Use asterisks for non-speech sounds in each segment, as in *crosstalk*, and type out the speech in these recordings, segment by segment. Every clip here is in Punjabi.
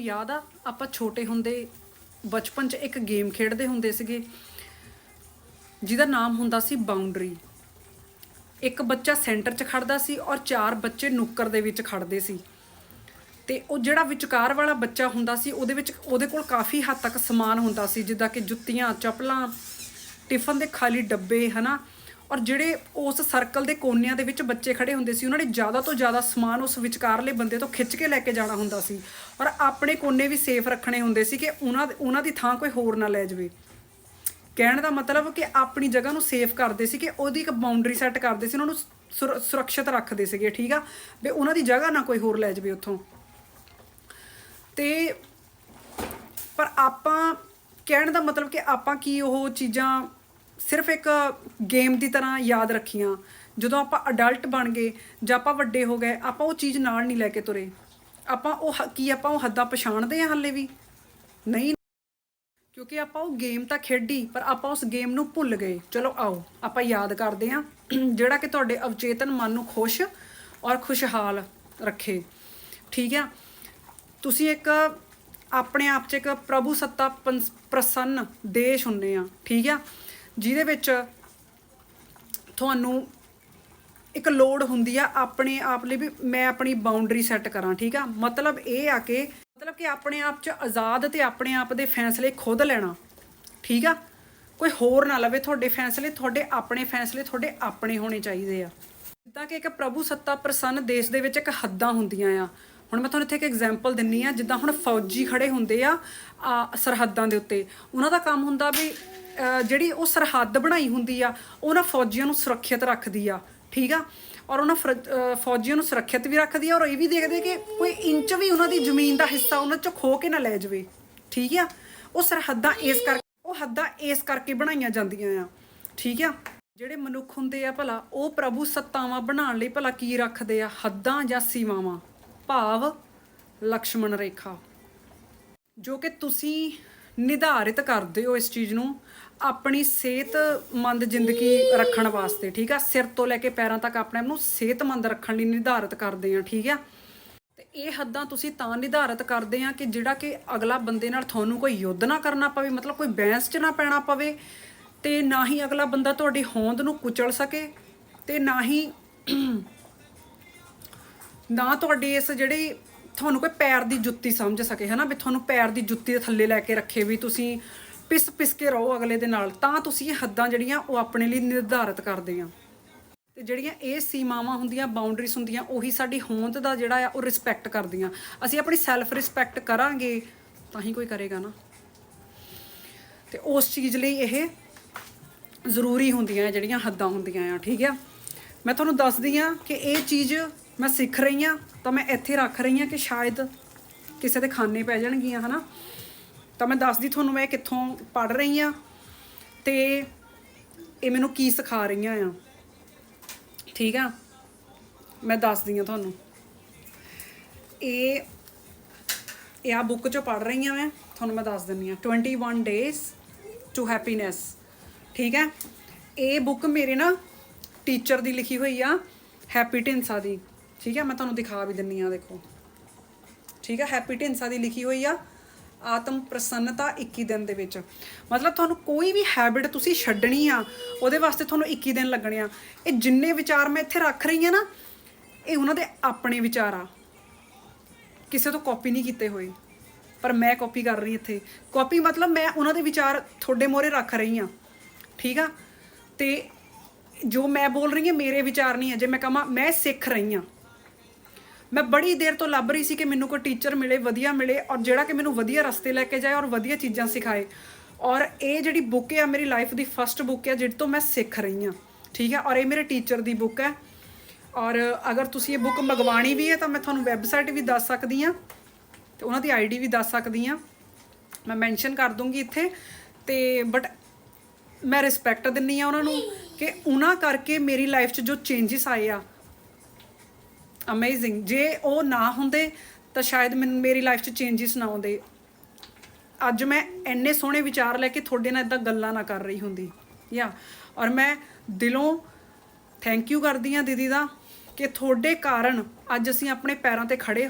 ਯਾਦ ਆ, ਆਪਾਂ ਛੋਟੇ ਹੁੰਦੇ ਬਚਪਨ 'ਚ ਇੱਕ ਗੇਮ ਖੇਡਦੇ ਹੁੰਦੇ ਸੀਗੇ। ਜਿਹਦਾ ਨਾਮ ਹੁੰਦਾ ਸੀ ਬਾਉਂਡਰੀ ਇੱਕ ਬੱਚਾ ਸੈਂਟਰ 'ਚ ਖੜਦਾ ਸੀ ਔਰ ਚਾਰ ਬੱਚੇ ਨੁੱਕਰ ਦੇ ਵਿੱਚ ਖੜਦੇ ਸੀ। ਤੇ ਉਹ ਜਿਹੜਾ ਵਿਚਕਾਰ ਵਾਲਾ ਬੱਚਾ ਹੁੰਦਾ ਸੀ, ਉਹਦੇ ਵਿੱਚ ਉਹਦੇ ਕੋਲ ਕਾਫੀ ਹੱਦ ਤੱਕ ਸਮਾਨ ਹੁੰਦਾ ਸੀ, ਜਿੱਦਾਂ ਕਿ ਜੁੱਤੀਆਂ, ਚੱਪਲਾਂ, ਟਿਫਨ ਦੇ ਖਾਲੀ ਡੱਬੇ, ਹਨਾ? ਔਰ ਜਿਹੜੇ ਉਸ ਸਰਕਲ ਦੇ ਕੋਨਿਆਂ ਦੇ ਵਿੱਚ ਬੱਚੇ ਖੜੇ ਹੁੰਦੇ ਸੀ, ਉਹਨਾਂ ਨੇ ਜ਼ਿਆਦਾ ਤੋਂ ਜ਼ਿਆਦਾ ਸਮਾਨ ਉਸ ਵਿਚਕਾਰਲੇ ਬੰਦੇ ਤੋਂ ਖਿੱਚ ਕੇ ਲੈ ਕੇ ਜਾਣਾ ਹੁੰਦਾ ਸੀ। ਔਰ ਆਪਣੇ ਕੋਨੇ ਵੀ ਸੇਫ ਰੱਖਣੇ ਹੁੰਦੇ ਸੀ ਕਿ ਉਹਨਾਂ ਉਹਨਾਂ ਦੀ ਥਾਂ ਕੋਈ ਹੋਰ ਨਾ ਲੈ ਜਾਵੇ। ਕਹਿਣ ਦਾ ਮਤਲਬ ਕਿ ਆਪਣੀ ਜਗ੍ਹਾ ਨੂੰ ਸੇਫ ਕਰਦੇ ਸੀ ਕਿ ਉਹਦੀ ਇੱਕ ਬਾਉਂਡਰੀ ਸੈੱਟ ਕਰਦੇ ਸੀ, ਉਹਨਾਂ ਨੂੰ ਸੁਰ- ਸੁਰੱਖਿਅਤ ਰੱਖਦੇ ਸੀਗੇ, ਠੀਕ ਆ? ਵੀ ਉਹਨਾਂ ਦੀ ਜਗ੍ਹਾ ਨਾ ਕੋਈ ਹੋਰ ਲੈ ਜਾਵੇ ਉੱਥੋਂ। ਤੇ ਪਰ ਆਪਾਂ ਕਹਿਣ ਦਾ ਮਤਲਬ ਕਿ ਆਪਾਂ ਕੀ ਉਹ ਚੀਜ਼ਾਂ ਸਿਰਫ ਇੱਕ ਗੇਮ ਦੀ ਤਰ੍ਹਾਂ ਯਾਦ ਰੱਖੀਆਂ। ਜਦੋਂ ਆਪਾਂ ਅਡਲਟ ਬਣ ਗਏ ਜਾਂ ਆਪਾਂ ਵੱਡੇ ਹੋ ਗਏ, ਆਪਾਂ ਉਹ ਚੀਜ਼ ਨਾਲ ਨਹੀਂ ਲੈ ਕੇ ਤੁਰੇ। ਆਪਾਂ ਉਹ ਹ- ਕੀ ਆਪਾਂ ਉਹ ਹੱਦਾਂ ਪਛਾਣਦੇ ਆ ਹਾਲੇ ਵੀ? ਨਹੀਂ। ਕਿਉਂਕਿ ਆਪਾਂ ਉਹ ਗੇਮ ਤਾਂ ਖੇਡੀ, ਪਰ ਆਪਾਂ ਉਸ ਗੇਮ ਨੂੰ ਭੁੱਲ ਗਏ। ਚਲੋ ਆਓ, ਆਪਾਂ ਯਾਦ ਕਰਦੇ ਹਾਂ। *clears throat* ਜਿਹੜਾ ਕਿ ਤੁਹਾਡੇ ਅਵਚੇਤਨ ਮਨ ਨੂੰ ਖੁਸ਼ ਔਰ ਖੁਸ਼ਹਾਲ ਰੱਖੇ। ਠੀਕ ਆ? ਤੁਸੀਂ ਇੱਕ ਆਪਣੇ ਆਪ 'ਚ ਇੱਕ ਪ੍ਰਭੂ ਸੱਤਾ ਪੰਸ- ਪ੍ਰਸੰਨ ਦੇਸ਼ ਹੁੰਨੇ ਆ। ਠੀਕ ਆ? ਜਿਹਦੇ ਵਿੱਚ ਤੁਹਾਨੂੰ ਇੱਕ ਲੋੜ ਹੁੰਦੀ ਆ ਆਪਣੇ ਆਪ ਲਈ ਵੀ ਮੈਂ ਆਪਣੀ ਬਾਉਂਡਰੀ ਸੈੱਟ ਕਰਾਂ, ਠੀਕ ਆ? ਮਤਲਬ ਇਹ ਆ ਕਿ, ਮਤਲਬ ਕਿ ਆਪਣੇ ਆਪ 'ਚ ਆਜ਼ਾਦ ਤੇ ਆਪਣੇ ਆਪ ਦੇ ਫੈਸਲੇ ਖੁਦ ਲੈਣਾ, ਠੀਕ ਆ? ਕੋਈ ਹੋਰ ਨਾ ਲਵੇ, ਤੁਹਾਡੇ ਫੈਸਲੇ ਤੁਹਾਡੇ ਆਪਣੇ ਫੈਸਲੇ ਤੁਹਾਡੇ ਆਪਣੇ ਹੋਣੇ ਚਾਹੀਦੇ ਆ। ਜਿੱਦਾਂ ਕਿ ਇੱਕ ਪ੍ਰਭੂ ਸੱਤਾ ਪ੍ਰਸੰਨ ਦੇਸ਼ ਦੇ ਵਿੱਚ ਇੱਕ ਹੱਦਾਂ ਹੁੰਦੀਆਂ ਆ। ਹੁਣ ਮੈਂ ਤੁਹਾਨੂੰ ਇੱਥੇ ਇੱਕ ਐਗਜ਼ਾਮਪਲ ਦਿੰਨੀ ਆ, ਜਿੱਦਾਂ ਹੁਣ ਫੌਜੀ ਖੜੇ ਹੁੰਦੇ ਆ ਸਰਹੱਦਾਂ ਦੇ ਉੱਤੇ। ਉਹਨਾਂ ਦਾ ਕੰਮ ਹੁੰਦਾ ਵੀ ਜਿਹੜੀ ਉਹ ਸਰਹੱਦ ਬਣਾਈ ਹੁੰਦੀ ਆ ਉਹਨਾਂ ਫੌਜੀਆਂ ਨੂੰ ਸੁਰੱਖਿਅਤ ਰੱਖਦੀ ਆ, ਠੀਕ ਆ? ਔਰ ਉਹਨਾਂ ਫਰ- ਫੌਜੀਆਂ ਨੂੰ ਸੁਰੱਖਿਅਤ ਵੀ ਰੱਖਦੀ ਆ ਔਰ ਇਹ ਵੀ ਦੇਖਦੇ ਕਿ ਕੋਈ ਇੰਚ ਵੀ ਉਹਨਾਂ ਦੀ ਜ਼ਮੀਨ ਦਾ ਹਿੱਸਾ ਉਹਨਾਂ ਚੋਂ ਖੋ ਕੇ ਨਾ ਲੈ ਜਾਵੇ, ਠੀਕ ਆ? ਉਹ ਸਰਹੱਦਾਂ ਇਸ ਕਰਕੇ ਉਹ ਹੱਦਾਂ ਇਸ ਕਰਕੇ ਬਣਾਈਆਂ ਜਾਂਦੀਆਂ ਆ, ਠੀਕ ਆ? ਜਿਹੜੇ ਮਨੁੱਖ ਹੁੰਦੇ ਆ ਭਲਾ, ਉਹ ਪ੍ਰਭੂ ਸੱਤਾਵਾਂ ਬਣਾਉਣ ਲਈ ਭਲਾ ਕੀ ਰੱਖਦੇ ਆ? ਹੱਦਾਂ ਜਾਂ ਸੀਮਾਵਾਂ? ਭਾਵ ਲਕਸ਼ਮਣ ਰੇਖਾ। ਜੋ ਕਿ ਤੁਸੀਂ ਨਿਰਧਾਰਿਤ ਕਰਦੇ ਹੋ ਇਸ ਚੀਜ਼ ਨੂੰ ਆਪਣੀ ਸਿਹਤਮੰਦ ਜ਼ਿੰਦਗੀ ਰੱਖਣ ਵਾਸਤੇ, ਠੀਕ ਆ? ਸਿਰ ਤੋਂ ਲੈ ਕੇ ਪੈਰਾਂ ਤੱਕ ਆਪਣੇ ਆਪ ਨੂੰ ਸਿਹਤਮੰਦ ਰੱਖਣ ਲਈ ਨਿਰਧਾਰਤ ਕਰਦੇ ਆ ਠੀਕ ਆ? ਤੇ ਇਹ ਹੱਦਾਂ ਤੁਸੀਂ ਤਾਂ ਨਿਰਧਾਰਤ ਕਰਦੇ ਆ ਕਿ ਜਿਹੜਾ ਕਿ ਅਗਲਾ ਬੰਦੇ ਨਾਲ ਤੁਹਾਨੂੰ ਕੋਈ ਯੁੱਧ ਨਾ ਕਰਨਾ ਪਵੇ, ਮਤਲਬ ਕੋਈ ਬਹਿਸ 'ਚ ਨਾ ਪੈਣਾ ਪਵੇ ਤੇ ਨਾ ਹੀ ਅਗਲਾ ਬੰਦਾ ਤੁਹਾਡੀ ਹੋਂਦ ਨੂੰ ਕੁਚਲ ਸਕੇ ਤੇ ਨਾ ਹੀ ਨਾ ਤੁਹਾਡੀ ਇਸ ਜਿਹੜੀ ਤੁਹਾਨੂੰ ਕੋਈ ਪੈਰ ਦੀ ਜੁੱਤੀ ਸਮਝ ਸਕੇ, ਹਨਾ? ਵੀ ਤੁਹਾਨੂੰ ਪੈਰ ਦੀ ਜੁੱਤੀ ਦੇ ਥੱਲੇ ਲੈ ਕੇ ਰੱਖੇ ਵੀ ਤੁਸੀਂ ਪਿਸ ਪਿਸ ਕੇ ਰਹੋ ਅਗਲੇ ਦੇ ਨਾਲ, ਤਾਂ ਤੁਸੀਂ ਇਹ ਹੱਦਾਂ ਜਿਹੜੀਆਂ ਉਹ ਆਪਣੇ ਲਈ ਨਿਰਧਾਰਤ ਕਰਦੇ ਆ। ਤੇ ਜਿਹੜੀਆਂ ਇਹ ਸੀਮਾਵਾਂ ਹੁੰਦੀਆਂ ਬਾਉਂਡਰੀਜ਼ ਹੁੰਦੀਆਂ, ਉਹੀ ਸਾਡੀ ਹੋਂਦ ਦਾ ਜਿਹੜਾ ਆ, ਉਹ ਰਿਸਪੈਕਟ ਕਰਦੀਆਂ। ਅਸੀਂ ਆਪਣੀ ਸੈਲਫ ਰਿਸਪੈਕਟ ਕਰਾਂਗੇ, ਤਾਂ ਹੀ ਕੋਈ ਕਰੇਗਾ ਨਾ। ਤੇ ਉਸ ਚੀਜ਼ ਲਈ ਇਹ ਜ਼ਰੂਰੀ ਹੁੰਦੀਆਂ ਆ ਜਿਹੜੀਆਂ ਹੱਦਾਂ ਹੁੰਦੀਆਂ ਆ, ਠੀਕ ਆ? ਮੈਂ ਤੁਹਾਨੂੰ ਦੱਸਦੀ ਆ ਕਿ ਇਹ ਚੀਜ਼ ਮੈਂ ਸਿੱਖ ਰਹੀ ਆ, ਤਾਂ ਮੈਂ ਇੱਥੇ ਰੱਖ ਰਹੀ ਆ ਕਿ ਸ਼ਾਇਦ ਕਿਸੇ ਦੇ ਖਾਨੇ ਪੈ ਜਾਣਗੀਆਂ, ਹਨਾ? ਤਾਂ ਮੈਂ ਦੱਸਦੀ ਤੁਹਾਨੂੰ ਮੈਂ ਕਿੱਥੋਂ ਪੜ ਰਹੀ ਆ ਤੇ ਇਹ ਮੈਨੂੰ ਕੀ ਸਿਖਾ ਰਹੀਆਂ ਆ। ਠੀਕ ਆ? ਮੈਂ ਦੱਸਦੀ ਆ ਤੁਹਾਨੂੰ। ਇਹ ਇਹ ਆ ਬੁੱਕ ਚੋਂ ਪੜ ਰਹੀ ਆ ਮੈਂ, ਤੁਹਾਨੂੰ ਮੈਂ ਦੱਸ ਦਿੰਨੀ ਆ 21 ਡੇਜ਼ ਟੂ happiness ਠੀਕ ਹੈ? ਇਹ ਬੁੱਕ ਮੇਰੇ ਨਾ ਟੀਚਰ ਦੀ ਲਿਖੀ ਹੋਈ ਆ ਹੈਪੀ ਢਿੰਸਾ ਦੀ। ਠੀਕ ਹੈ? ਮੈਂ ਤੁਹਾਨੂੰ ਦਿਖਾ ਵੀ ਦਿੰਨੀ ਆ ਦੇਖੋ। ਠੀਕ ਹੈ? ਹੈਪੀ ਢਿੰਸਾ ਦੀ ਲਿਖੀ ਹੋਈ ਆ। ਆਤਮ ਪ੍ਰਸੰਨਤਾ 21 ਦਿਨ ਦੇ ਵਿੱਚ। ਮਤਲਬ ਤੁਹਾਨੂੰ ਕੋਈ ਵੀ ਹੈਬਿਟ ਤੁਸੀਂ ਛੱਡਣੀ ਆ, ਉਹਦੇ ਵਾਸਤੇ ਤੁਹਾਨੂੰ 21 ਦਿਨ ਲੱਗਣੇ ਆ। ਇਹ ਜਿੰਨੇ ਵਿਚਾਰ ਮੈਂ ਇੱਥੇ ਰੱਖ ਰਹੀ ਆ ਨਾ, ਇਹ ਉਹਨਾਂ ਦੇ ਆਪਣੇ ਵਿਚਾਰ ਆ। ਕਿਸੇ ਤੋਂ ਕਾਪੀ ਨਹੀਂ ਕੀਤੇ ਹੋਏ। ਪਰ ਮੈਂ ਕਾਪੀ ਕਰ ਰਹੀ ਇੱਥੇ। ਕਾਪੀ ਮਤਲਬ ਮੈਂ ਉਹਨਾਂ ਦੇ ਵਿਚਾਰ ਤੁਹਾਡੇ ਮੋਰੇ ਰੱਖ ਰਹੀ ਆ ਠੀਕ ਆ? ਤੇ ਜੋ ਮੈਂ ਬੋਲ ਰਹੀ ਹਾਂ, ਮੇਰੇ ਵਿਚਾਰ ਨਹੀਂ ਹੈ। ਜੇ ਮੈਂ ਕਹਾਂ, ਮੈਂ ਸਿੱਖ ਰਹੀ ਹਾਂ। ਮੈਂ ਬੜੀ ਦੇਰ ਤੋਂ ਲੱਭ ਰਹੀ ਸੀ ਕਿ ਮੈਨੂੰ ਕੋਈ ਟੀਚਰ ਮਿਲੇ, ਵਧੀਆ ਮਿਲੇ ਔਰ ਜਿਹੜਾ ਕਿ ਮੈਨੂੰ ਵਧੀਆ ਰਸਤੇ ਲੈ ਕੇ ਜਾਏ ਔਰ ਵਧੀਆ ਚੀਜ਼ਾਂ ਸਿਖਾਏ। ਔਰ ਇਹ ਜਿਹੜੀ ਬੁੱਕ ਹੈ ਮੇਰੀ ਲਾਈਫ ਦੀ ਫਰਸਟ ਬੁੱਕ ਹੈ ਜਿਹਦੇ ਤੋਂ ਮੈਂ ਸਿੱਖ ਰਹੀ ਹਾਂ। ਠੀਕ ਹੈ, ਔਰ ਇਹ ਮੇਰੇ ਟੀਚਰ ਦੀ ਬੁੱਕ ਹੈ। ਔਰ ਅਗਰ ਤੁਸੀਂ ਇਹ ਬੁੱਕ ਮੰਗਵਾਣੀ ਵੀ ਹੈ ਤਾਂ ਮੈਂ ਤੁਹਾਨੂੰ ਵੈਬਸਾਈਟ ਵੀ ਦੱਸ ਸਕਦੀ ਹਾਂ ਤੇ ਉਹਨਾਂ ਦੀ ਆਈਡੀ ਵੀ ਦੱਸ ਸਕਦੀ ਹਾਂ। ਮੈਂ ਮੈਂਸ਼ਨ ਕਰ ਦੂੰਗੀ ਇੱਥੇ ਤੇ ਬਟ ਮੈਂ ਰਿਸਪੈਕਟ ਦਿੰਨੀ ਆ ਉਹਨਾਂ ਨੂੰ ਕਿ ਉਹਨਾਂ ਕਰਕੇ ਮੇਰੀ ਲਾਈਫ 'ਚ ਜੋ ਚੇਂਜਸ ਆਏ ਆ ਅਮੇਜ਼ਿੰਗ ਜੇ ਉਹ ਨਾ ਹੁੰਦੇ, ਤਾਂ ਸ਼ਾਇਦ ਮੈਨੂੰ ਮੇਰੀ ਲਾਈਫ 'ਚ ਚੇਂਜਸ ਨਾ ਆਉਂਦੇ। ਅੱਜ ਮੈਂ ਇੰਨੇ ਸੋਹਣੇ ਵਿਚਾਰ ਲੈ ਕੇ ਤੁਹਾਡੇ ਨਾਲ ਇਦਾਂ ਗੱਲਾਂ ਨਾ ਕਰ ਰਹੀ ਹੁੰਦੀ। ਯਾ, ਔਰ ਮੈਂ ਦਿਲੋਂ ਥੈਂਕ ਯੂ ਕਰਦੀ ਆ ਦੀਦੀ ਦਾ ਕਿ ਤੁਹਾਡੇ ਕਾਰਨ ਅੱਜ ਅਸੀਂ ਆਪਣੇ ਪੈਰਾਂ ਤੇ ਖੜੇ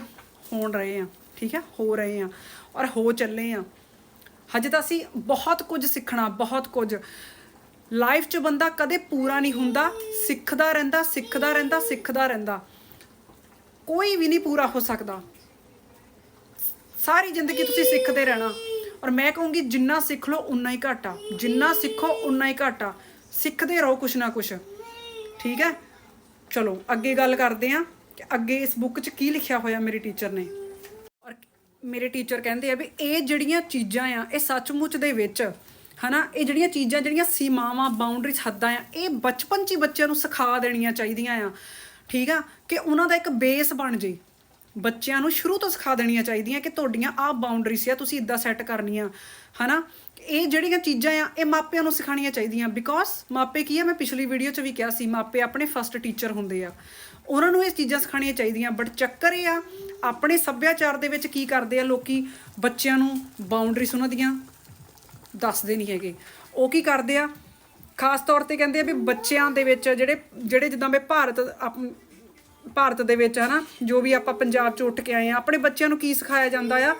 ਹੋਣ ਰਹੇ ਆ ਠੀਕ ਹੈ? ਹੋ ਰਹੇ ਆ ਔਰ ਹੋ ਚੱਲੇ ਆ ਹਜੇ ਤਾਂ ਅਸੀਂ ਬਹੁਤ ਕੁਝ ਸਿੱਖਣਾ, ਬਹੁਤ ਕੁਝ। ਲਾਈਫ 'ਚ ਬੰਦਾ ਕਦੇ ਪੂਰਾ ਨਹੀਂ ਹੁੰਦਾ, ਸਿੱਖਦਾ ਰਹਿੰਦਾ ਸਿੱਖਦਾ ਰਹਿੰਦਾ ਸਿੱਖਦਾ ਰਹਿੰਦਾ। ਕੋਈ ਵੀ ਨਹੀਂ ਪੂਰਾ ਹੋ ਸਕਦਾ। ਸਾਰੀ ਜ਼ਿੰਦਗੀ ਤੁਸੀਂ ਸਿੱਖਦੇ ਰਹਿਣਾ। ਔਰ ਮੈਂ ਕਹੂੰਗੀ, ਜਿੰਨਾ ਸਿੱਖ ਲਓ ਉਨਾ ਹੀ ਘਾਟਾ ਜਿੰਨਾ ਸਿੱਖੋ ਉਨਾ ਹੀ ਘਾਟਾ ਸਿੱਖਦੇ ਰਹੋ ਕੁਛ ਨਾ ਕੁਛ। ਠੀਕ ਹੈ? ਚਲੋ, ਅੱਗੇ ਗੱਲ ਕਰਦੇ ਆ ਕਿ ਅੱਗੇ ਇਸ ਬੁੱਕ 'ਚ ਕੀ ਲਿਖਿਆ ਹੋਇਆ ਮੇਰੇ ਟੀਚਰ ਨੇ? ਔਰ ਮੇਰੇ ਟੀਚਰ ਕਹਿੰਦੇ ਆ ਵੀ ਇਹ ਜਿਹੜੀਆਂ ਚੀਜ਼ਾਂ ਆ, ਇਹ ਸੱਚਮੁੱਚ ਦੇ ਵਿੱਚ, ਹਨਾ, ਇਹ ਜਿਹੜੀਆਂ ਚੀਜ਼ਾਂ, ਜਿਹੜੀਆਂ ਸੀਮਾਵਾਂ ਬਾਉਂਡਰੀਜ਼ ਹੱਦਾਂ ਆ, ਇਹ ਬਚਪਨ 'ਚ ਹੀ ਬੱਚਿਆਂ ਨੂੰ ਸਿਖਾ ਦੇਣੀਆਂ ਚਾਹੀਦੀਆਂ ਆ। ਠੀਕ ਆ? ਕਿ ਉਹਨਾਂ ਦਾ ਇੱਕ ਬੇਸ ਬਣ ਜੇ ਬੱਚਿਆਂ ਨੂੰ ਸ਼ੁਰੂ ਤੋਂ ਸਿਖਾ ਦੇਣੀਆਂ ਚਾਹੀਦੀਆਂ ਕਿ ਤੁਹਾਡੀਆਂ ਆਹ ਬਾਉਂਡਰੀਜ਼ ਆ, ਤੁਸੀਂ ਇਦਾਂ ਸੈੱਟ ਕਰਨੀਆਂ, ਹਨਾ? ਇਹ ਜਿਹੜੀਆਂ ਚੀਜ਼ਾਂ ਆ, ਇਹ ਮਾਪਿਆਂ ਨੂੰ ਸਿਖਾਉਣੀਆਂ ਚਾਹੀਦੀਆਂ। ਬਿਕੋਜ਼ ਮਾਪੇ ਕੀ ਆ, ਮੈਂ ਪਿਛਲੀ ਵੀਡੀਓ 'ਚ ਵੀ ਕਿਹਾ ਸੀ, ਮਾਪੇ ਆਪਣੇ ਫਸਟ ਟੀਚਰ ਹੁੰਦੇ ਆ। ਉਹਨਾਂ ਨੂੰ ਇਹ ਚੀਜ਼ਾਂ ਸਿਖਾਉਣੀਆਂ ਚਾਹੀਦੀਆਂ। ਬਟ ਚੱਕਰ ਇਹ ਆ, ਆਪਣੇ ਸੱਭਿਆਚਾਰ ਦੇ ਵਿੱਚ ਕੀ ਕਰਦੇ ਆ ਲੋਕੀ? ਬੱਚਿਆਂ ਨੂੰ ਬਾਉਂਡਰੀਜ਼ ਉਹਨਾਂ ਦੀਆਂ ਦੱਸਦੇ ਨਹੀਂ ਹੈਗੇ। ਉਹ ਕੀ ਕਰਦੇ ਆ? ਖਾਸ ਤੌਰ ਤੇ ਕਹਿੰਦੇ ਆ ਵੀ ਬੱਚਿਆਂ ਦੇ ਵਿੱਚ ਜਿਹੜੇ ਜਿਹੜੇ ਜਿੱਦਾਂ ਵੀ ਭਾਰਤ ਆਪ- ਭਾਰਤ ਦੇ ਵਿੱਚ ਹਨਾ, ਜੋ ਵੀ ਆਪਾਂ ਪੰਜਾਬ ਚ ਉੱਠ ਕੇ ਆਏ ਆ, ਆਪਣੇ ਬੱਚਿਆਂ ਨੂੰ ਕੀ ਸਿਖਾਇਆ ਜਾਂਦਾ ਆ?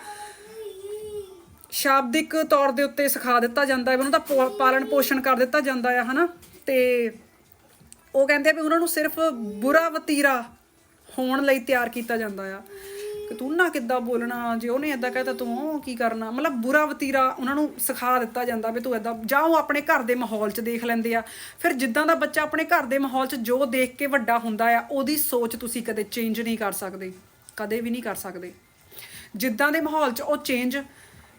ਸ਼ਾਬਦਿਕ ਤੌਰ ਦੇ ਉੱਤੇ ਸਿਖਾ ਦਿੱਤਾ ਜਾਂਦਾ ਹੈ ਉਹਨਾਂ ਦਾ ਪੋ- ਪਾਲਣ ਪੋਸ਼ਣ ਕਰ ਦਿੱਤਾ ਜਾਂਦਾ ਆ, ਹਨਾ? ਤੇ ਉਹ ਕਹਿੰਦੇ ਆ ਵੀ ਉਹਨਾਂ ਨੂੰ ਸਿਰਫ ਬੁਰਾ ਵਤੀਰਾ ਹੋਣ ਲਈ ਤਿਆਰ ਕੀਤਾ ਜਾਂਦਾ ਆ। ਕਿ ਤੂੰ ਨਾ ਕਿੱਦਾਂ ਬੋਲਣਾ? ਜੇ ਉਹਨੇ ਇਦਾਂ ਕਹਿਤਾ ਤੂੰ ਉਹ ਕੀ ਕਰਨਾ? ਮਤਲਬ ਬੁਰਾ ਵਤੀਰਾ ਉਹਨਾਂ ਨੂੰ ਸਿਖਾ ਦਿੱਤਾ ਜਾਂਦਾ ਵੀ ਤੂੰ ਇਦਾਂ ਜਾਂ ਉਹ ਆਪਣੇ ਘਰ ਦੇ ਮਾਹੌਲ 'ਚ ਦੇਖ ਲੈਂਦੇ ਆ। ਫਿਰ ਜਿੱਦਾਂ ਦਾ ਬੱਚਾ ਆਪਣੇ ਘਰ ਦੇ ਮਾਹੌਲ 'ਚ ਜੋ ਦੇਖ ਕੇ ਵੱਡਾ ਹੁੰਦਾ ਆ, ਉਹਦੀ ਸੋਚ ਤੁਸੀਂ ਕਦੇ ਚੇਂਜ ਨਹੀਂ ਕਰ ਸਕਦੇ। ਕਦੇ ਵੀ ਨਹੀਂ ਕਰ ਸਕਦੇ। ਜਿੱਦਾਂ ਦੇ ਮਾਹੌਲ 'ਚ ਉਹ ਚੇਂਜ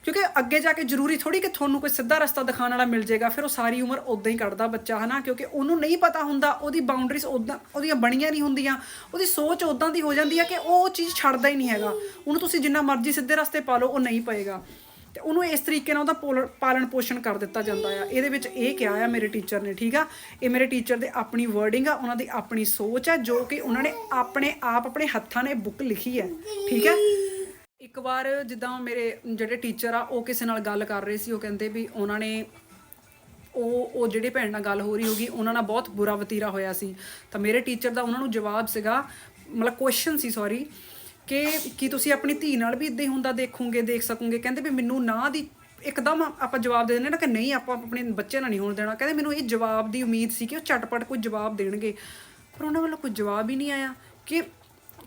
ਕਿਉਂਕਿ ਅੱਗੇ ਜਾ ਕੇ ਜ਼ਰੂਰੀ ਥੋੜੀ ਕਿ ਤੁਹਾਨੂੰ ਕੋਈ ਸਿੱਧਾ ਰਸਤਾ ਦਿਖਾਉਣ ਵਾਲਾ ਮਿਲ ਜਾਏਗਾ, ਫਿਰ ਉਹ ਸਾਰੀ ਉਮਰ ਉਦਾਂ ਹੀ ਕੱਢਦਾ ਬੱਚਾ, ਹਨਾ? ਕਿਉਂਕਿ ਉਹਨੂੰ ਨਹੀਂ ਪਤਾ ਹੁੰਦਾ, ਉਹਦੀ ਬਾਉਂਡਰੀਜ਼ ਉਦਾਂ ਉਹਦੀਆਂ ਬਣੀਆਂ ਨਹੀਂ ਹੁੰਦੀਆਂ, ਉਹਦੀ ਸੋਚ ਉਦਾਂ ਦੀ ਹੋ ਜਾਂਦੀ ਹੈ ਕਿ ਉਹ ਚੀਜ਼ ਛੱਡਦਾ ਹੀ ਨਹੀਂ ਹੈਗਾ। ਉਹਨੂੰ ਤੁਸੀਂ ਜਿੰਨਾ ਮਰਜ਼ੀ ਸਿੱਧੇ ਰਸਤੇ ਪਾ ਲਓ, ਉਹ ਨਹੀਂ ਪਏਗਾ। ਤੇ ਉਹਨੂੰ ਇਸ ਤਰੀਕੇ ਨਾਲ ਉਹਦਾ ਪੋਲ- ਪਾਲਣ ਪੋਸ਼ਣ ਕਰ ਦਿੱਤਾ ਜਾਂਦਾ ਆ। ਇਹਦੇ ਵਿੱਚ ਇਹ ਕਿਹਾ ਆ ਮੇਰੇ ਟੀਚਰ ਨੇ, ਠੀਕ ਆ? ਇਹ ਮੇਰੇ ਟੀਚਰ ਦੇ ਆਪਣੀ ਵਰਡਿੰਗ ਆ, ਉਹਨਾਂ ਦੀ ਆਪਣੀ ਸੋਚ ਆ, ਜੋ ਕਿ ਉਹਨਾਂ ਨੇ ਆਪਣੇ ਆਪ ਆਪਣੇ ਹੱਥਾਂ ਨੇ ਬੁੱਕ ਲਿਖੀ ਹੈ, ਠੀਕ ਹੈ? ਇੱਕ ਵਾਰ ਜਿੱਦਾਂ ਮੇਰੇ ਜਿਹੜੇ ਟੀਚਰ ਆ, ਉਹ ਕਿਸੇ ਨਾਲ ਗੱਲ ਕਰ ਰਹੇ ਸੀ, ਉਹ ਕਹਿੰਦੇ ਵੀ ਉਹਨਾਂ ਨੇ ਉਹ ਉਹ ਜਿਹੜੇ ਭੈਣ ਨਾਲ ਗੱਲ ਹੋ ਰਹੀ ਹੋਗੀ ਉਹਨਾਂ ਨਾਲ ਬਹੁਤ ਬੁਰਾ ਵਤੀਰਾ ਹੋਇਆ ਸੀ। ਤਾਂ ਮੇਰੇ ਟੀਚਰ ਦਾ ਉਹਨਾਂ ਨੂੰ ਜਵਾਬ ਸੀਗਾ, ਮਤਲਬ ਕੁਐਸਚਨ ਸੀ ਸੌਰੀ ਕਿ, ਕੀ ਤੁਸੀਂ ਆਪਣੀ ਧੀ ਨਾਲ ਵੀ ਇਦਾਂ ਹੀ ਹੁੰਦਾ ਦੇਖੋਗੇ, ਦੇਖ ਸਕੋਗੇ? ਕਹਿੰਦੇ ਵੀ ਮੈਨੂੰ ਨਾ ਦੀ ਇੱਕਦਮ ਆਪਾਂ ਜਵਾਬ ਦੇ ਦਿੰਦੇ ਨਾ ਕਿ ਨਹੀਂ, ਆਪਾਂ ਆਪਣੇ ਬੱਚੇ ਨਾਲ ਨਹੀਂ ਹੋਣ ਦੇਣਾ। ਕਹਿੰਦੇ ਮੈਨੂੰ ਇਹ ਜਵਾਬ ਦੀ ਉਮੀਦ ਸੀ ਕਿ ਉਹ ਝਟਪਟ ਕੋਈ ਜਵਾਬ ਦੇਣਗੇ। ਪਰ ਉਹਨਾਂ ਵੱਲੋਂ ਕੋਈ ਜਵਾਬ ਹੀ ਨਹੀਂ ਆਇਆ ਕਿ,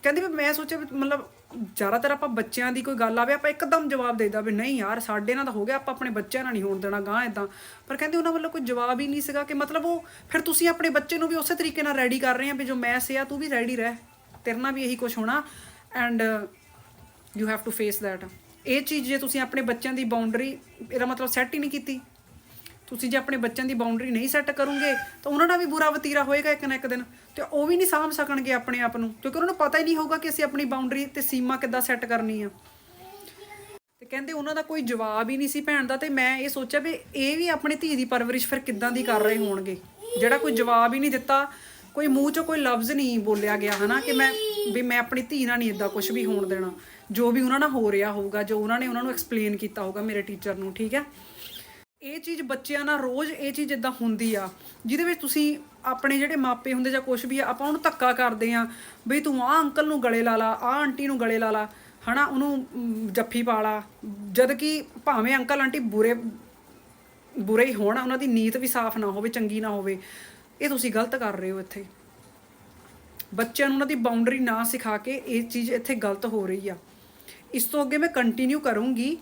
ਕਹਿੰਦੇ ਵੀ ਮੈਂ ਸੋਚਿਆ ਵੀ ਮਤਲਬ ਜ਼ਿਆਦਾਤਰ ਆਪਾਂ ਬੱਚਿਆਂ ਦੀ ਕੋਈ ਗੱਲ ਆਵੇ, ਆਪਾਂ ਇੱਕਦਮ ਜਵਾਬ ਦੇਦਾ ਵੀ ਨਹੀਂ ਯਾਰ, ਸਾਡੇ ਨਾਲ ਤਾਂ ਹੋ ਗਿਆ, ਆਪਾਂ ਆਪਣੇ ਬੱਚਿਆਂ ਨਾਲ ਨਹੀਂ ਹੋਣ ਦੇਣਾ ਗਾਂ ਇਦਾਂ ਪਰ ਕਹਿੰਦੇ ਉਹਨਾਂ ਵੱਲੋਂ ਕੋਈ ਜਵਾਬ ਹੀ ਨਹੀਂ ਸੀਗਾ ਕਿ ਮਤਲਬ ਉਹ ਫਿਰ ਤੁਸੀਂ ਆਪਣੇ ਬੱਚੇ ਨੂੰ ਵੀ ਉਸੇ ਤਰੀਕੇ ਨਾਲ ਰੈਡੀ ਕਰ ਰਹੇ ਆ ਵੀ ਜੋ ਮੈਂ ਸਿਆ, ਤੂੰ ਵੀ ਰੈਡੀ ਰਹਿ। ਤੇਰੇ ਨਾਲ ਵੀ ਇਹੀ ਕੁਝ ਹੋਣਾ। And you have to face that ਇਹ ਚੀਜ਼ ਜੇ ਤੁਸੀਂ ਆਪਣੇ ਬੱਚਿਆਂ ਦੀ ਬਾਉਂਡਰੀ ਇਹਦਾ ਮਤਲਬ ਸੈੱਟ ਹੀ ਨਹੀਂ ਕੀਤੀ। ਤੁਸੀਂ ਜੇ ਆਪਣੇ ਬੱਚਿਆਂ ਦੀ ਬਾਉਂਡਰੀ ਨਹੀਂ ਸੈੱਟ ਕਰੋਗੇ, ਤਾਂ ਉਹਨਾਂ ਦਾ ਵੀ ਬੁਰਾ ਵਤੀਰਾ ਹੋਏਗਾ ਇੱਕ ਨਾ ਇੱਕ ਦਿਨ। ਤੇ ਉਹ ਵੀ ਨਹੀਂ ਸਾਂਭ ਸਕਣਗੇ ਆਪਣੇ ਆਪ ਨੂੰ, ਕਿਉਂਕਿ ਉਹਨਾਂ ਨੂੰ ਪਤਾ ਹੀ ਨਹੀਂ ਹੋਊਗਾ ਕਿ ਅਸੀਂ ਆਪਣੀ ਬਾਉਂਡਰੀ ਤੇ ਸੀਮਾ ਕਿੱਦਾਂ ਸੈੱਟ ਕਰਨੀ ਆ। ਤੇ ਕਹਿੰਦੇ ਉਹਨਾਂ ਦਾ ਕੋਈ ਜਵਾਬ ਹੀ ਨਹੀਂ ਸੀ ਭੈਣ ਦਾ, ਤੇ ਮੈਂ ਇਹ ਸੋਚਿਆ ਵੀ ਇਹ ਵੀ ਆਪਣੀ ਧੀ ਦੀ ਪਰਵਰਿਸ਼ ਫਿਰ ਕਿੱਦਾਂ ਦੀ ਕਰ ਰਹੇ ਹੋਣਗੇ। ਜਿਹੜਾ ਕੋਈ ਜਵਾਬ ਹੀ ਨਹੀਂ ਦਿੱਤਾ, ਕੋਈ ਮੂੰਹ 'ਚੋਂ ਕੋਈ ਲਫ਼ਜ਼ ਨਹੀਂ ਬੋਲਿਆ ਗਿਆ, ਹਨਾ, ਕਿ ਮੈਂ, ਵੀ ਮੈਂ ਆਪਣੀ ਧੀ ਨਾਲ ਨਹੀਂ ਇਦਾਂ ਕੁਝ ਵੀ ਹੋਣ ਦੇਣਾ। ਜੋ ਵੀ ਉਹਨਾਂ ਨਾਲ ਹੋ ਰਿਹਾ ਹੋਊਗਾ, ਜੋ ਉਹਨਾਂ ਨੇ ਉਹਨਾਂ ਨੂੰ ਐਕਸਪਲੇਨ ਕੀਤਾ ਹੋਊਗਾ ਮੇਰੇ ਟੀਚਰ ਨੂੰ, ਠੀਕ ਹੈ? ਇਹ ਚੀਜ਼ ਬੱਚਿਆਂ ਨਾਲ ਰੋਜ਼ ਇਹ ਚੀਜ਼ ਇਦਾਂ ਹੁੰਦੀ ਆ, ਜਿਹਦੇ ਵਿੱਚ ਤੁਸੀਂ ਆਪਣੇ ਜਿਹੜੇ ਮਾਪੇ ਹੁੰਦੇ ਜਾਂ ਕੁਝ ਵੀ ਆ, ਆਪਾਂ ਉਹਨੂੰ ਧੱਕਾ ਕਰਦੇ ਆ, ਬਈ ਤੂੰ ਆਹ ਅੰਕਲ ਨੂੰ ਗਲੇ ਲਾ ਲਾ, ਆਹ ਆਂਟੀ ਨੂੰ ਗਲੇ ਲਾ ਲਾ, ਹਨਾ, ਉਹਨੂੰ ਜੱਫੀ ਪਾ ਲਾ, ਜਦ ਕਿ ਭਾਵੇਂ ਅੰਕਲ ਆਂਟੀ ਬੁਰੇ ਬੁਰੇ ਹੀ ਹੋਣ, ਉਹਨਾਂ ਦੀ ਨੀਤ ਵੀ ਸਾਫ਼ ਨਾ ਹੋਵੇ, ਚੰਗੀ ਨਾ ਹੋਵੇ, ਇਹ ਤੁਸੀਂ ਗਲਤ ਕਰ ਰਹੇ ਹੋ ਇੱਥੇ। ਬੱਚਿਆਂ ਨੂੰ ਉਹਨਾਂ ਦੀ ਬਾਉਂਡਰੀ ਨਾ ਸਿਖਾ ਕੇ ਇਹ ਚੀਜ਼ ਇੱਥੇ ਗਲਤ ਹੋ ਰਹੀ ਆ। ਇਸ ਤੋਂ ਅੱਗੇ ਮੈਂ ਕੰਟੀਨਿਊ ਕਰੂੰਗੀ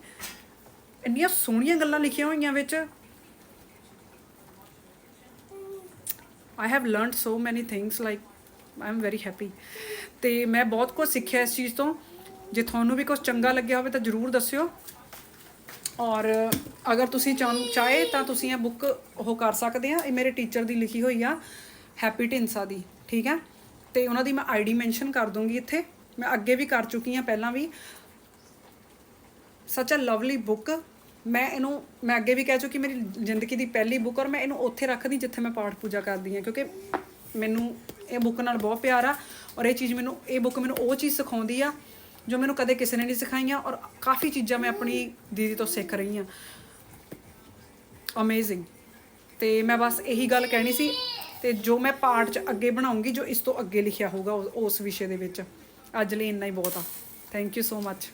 ਇੰਨੀਆਂ ਸੋਹਣੀਆਂ ਗੱਲਾਂ ਲਿਖੀਆਂ ਹੋਈਆਂ ਵਿੱਚ। I have learned so many things like I am very happy ਤੇ ਮੈਂ ਬਹੁਤ ਕੁਝ ਸਿੱਖਿਆ ਇਸ ਚੀਜ਼ ਤੋਂ। ਜੇ ਤੁਹਾਨੂੰ ਵੀ ਕੁਝ ਚੰਗਾ ਲੱਗਿਆ ਹੋਵੇ ਤਾਂ ਜਰੂਰ ਦੱਸਿਓ। ਔਰ ਅਗਰ ਤੁਸੀਂ ਚਾਹ- ਚਾਹੇ ਤਾਂ ਤੁਸੀਂ ਇਹ ਬੁੱਕ ਉਹ ਕਰ ਸਕਦੇ ਆ। ਇਹ ਮੇਰੇ ਟੀਚਰ ਦੀ ਲਿਖੀ ਹੋਈ ਆ ਹੈਪੀ ਢਿੰਸਾ ਦੀ, ਠੀਕ ਹੈ ਤੇ ਉਹਨਾਂ ਦੀ ਮੈਂ ਆਈਡੀ ਮੈਂਸ਼ਨ ਕਰ ਦੂੰਗੀ ਇੱਥੇ। ਮੈਂ ਅੱਗੇ ਵੀ ਕਰ ਚੁੱਕੀ ਆ ਪਹਿਲਾਂ ਵੀ। ਸੱਚ ਅ ਲਵਲੀ ਬੁੱਕ ਮੈਂ ਇਹਨੂੰ, ਮੈਂ ਅੱਗੇ ਵੀ ਕਹਿ ਚੁੱਕੀ ਮੇਰੀ ਜ਼ਿੰਦਗੀ ਦੀ ਪਹਿਲੀ ਬੁੱਕ ਔਰ ਮੈਂ ਇਹਨੂੰ ਉੱਥੇ ਰੱਖਦੀ ਜਿੱਥੇ ਮੈਂ ਪਾਠ ਪੂਜਾ ਕਰਦੀ ਹਾਂ, ਕਿਉਂਕਿ ਮੈਨੂੰ ਇਹ ਬੁੱਕ ਨਾਲ ਬਹੁਤ ਪਿਆਰ ਆ ਔਰ ਇਹ ਚੀਜ਼ ਮੈਨੂੰ, ਇਹ ਬੁੱਕ ਮੈਨੂੰ ਉਹ ਚੀਜ਼ ਸਿਖਾਉਂਦੀ ਆ ਜੋ ਮੈਨੂੰ ਕਦੇ ਕਿਸੇ ਨੇ ਨਹੀਂ ਸਿਖਾਈਆਂ ਔਰ ਕਾਫੀ ਚੀਜ਼ਾਂ ਮੈਂ ਆਪਣੀ ਦੀਦੀ ਤੋਂ ਸਿੱਖ ਰਹੀ ਹਾਂ। ਅਮੇਜ਼ਿੰਗ ਤੇ ਮੈਂ ਬਸ ਇਹੀ ਗੱਲ ਕਹਿਣੀ ਸੀ ਤੇ ਜੋ ਮੈਂ ਪਾਰਟ ਚ ਅੱਗੇ ਬਣਾਉਂਗੀ, ਜੋ ਇਸ ਤੋਂ ਅੱਗੇ ਲਿਖਿਆ ਹੋਊਗਾ ਉਸ- ਉਸ ਵਿਸ਼ੇ ਦੇ ਵਿੱਚ। ਅੱਜ ਲਈ ਇੰਨਾ ਹੀ ਬਹੁਤ ਆ। Thank you so much